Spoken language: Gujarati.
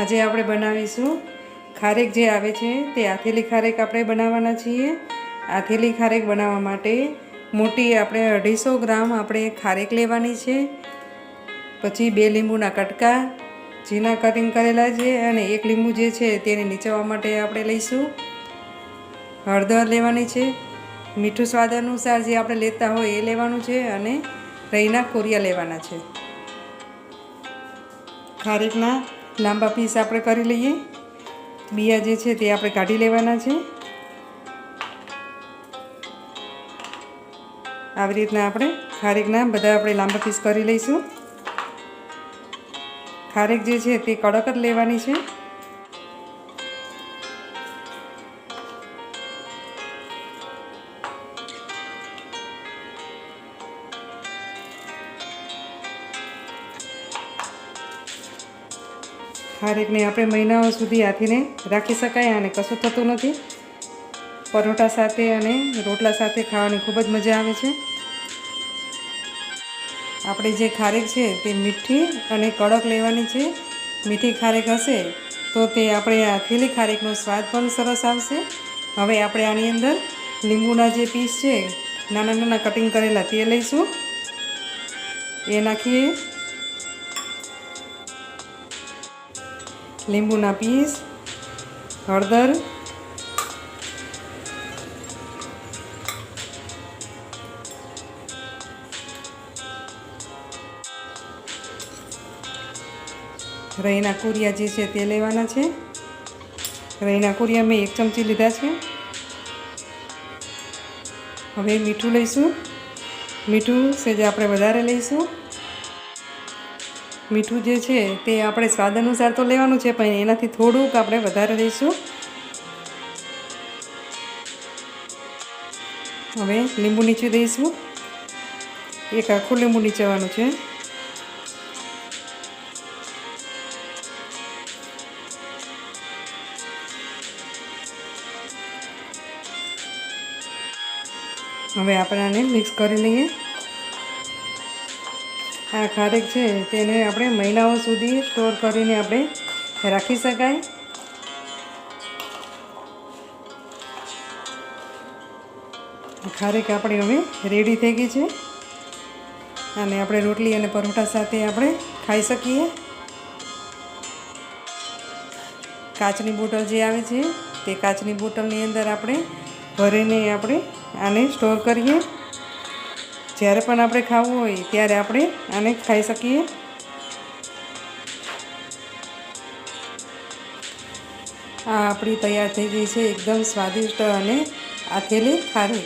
આજે આપણે બનાવીશું ખારેક જે આવે છે તે આથેલી ખારેક આપણે બનાવવાના છીએ. આથેલી ખારેક બનાવવા માટે મોટી આપણે અઢીસો ગ્રામ આપણે ખારેક લેવાની છે. પછી બે લીંબુના કટકા ઝીણા કટિંગ કરેલા છે અને એક લીંબુ જે છે તેને નીચવા માટે આપણે લઈશું. હળદર લેવાની છે. મીઠું સ્વાદ અનુસાર જે આપણે લેતા હોય એ લેવાનું છે અને રહીના કોરિયા લેવાના છે. ખારેકના લાંબા પીસ આપણે કરી લઈએ. બિયા જે છે તે આપણે કાઢી લેવાના છે. આવી રીતના આપણે ખારેકના બધા આપણે લાંબા પીસ કરી લઈશું. ખારેક જે છે તે કડક જ લેવાની છે. ખારેકને આપણે મહિનાઓ સુધી હાથીને રાખી શકાય અને કશું થતું નથી. પરોઠા સાથે અને રોટલા સાથે ખાવાની ખૂબ જ મજા આવે છે. આપણે જે ખારેક છે તે મીઠી અને કડક લેવાની છે. મીઠી ખારેક હશે તો તે આપણે આ થેલી ખારેકનો સ્વાદ પણ સરસ આવશે. હવે આપણે આની અંદર લીંબુના જે પીસ છે, નાના નાના કટિંગ કરેલા તે લઈશું. એ નાખીએ. લીંબુના પીસ, હળદર, રહીના કુરિયા જે છે તે લેવાના છે. રહીના કુરિયા મેં એક ચમચી લીધા છે. હવે મીઠું લઈશું. મીઠું સેજ આપણે વધારે લઈશું. મીઠું જે છે તે આપણે સ્વાદ અનુસાર તો લેવાનું છે, પણ એનાથી થોડુંક આપણે વધારે લઈશું. હવે લીંબુ નીચે દઈશું. એક આખું લીંબુ નીચવાનું છે. હવે આપણે આને મિક્સ કરી લઈએ. આ ખારેક છે તેને આપણે મહિનાઓ સુધી સ્ટોર કરીને આપણે રાખી શકાય. ખારેક આપણી હવે રેડી થઈ ગઈ છે. અને આપણે રોટલી અને પરોઠા સાથે આપણે ખાઈ શકીએ. કાચની બોટલ જે આવે છે તે કાચની બોટલની અંદર આપણે ભરીને આપણે આને સ્ટોર કરીએ. જ્યારે પણ આપણે ખાવું હોય ત્યારે આપણે આને ખાઈ શકીએ. આ આપણી તૈયાર થઈ ગઈ છે એકદમ સ્વાદિષ્ટ અને આથેલી ખારી.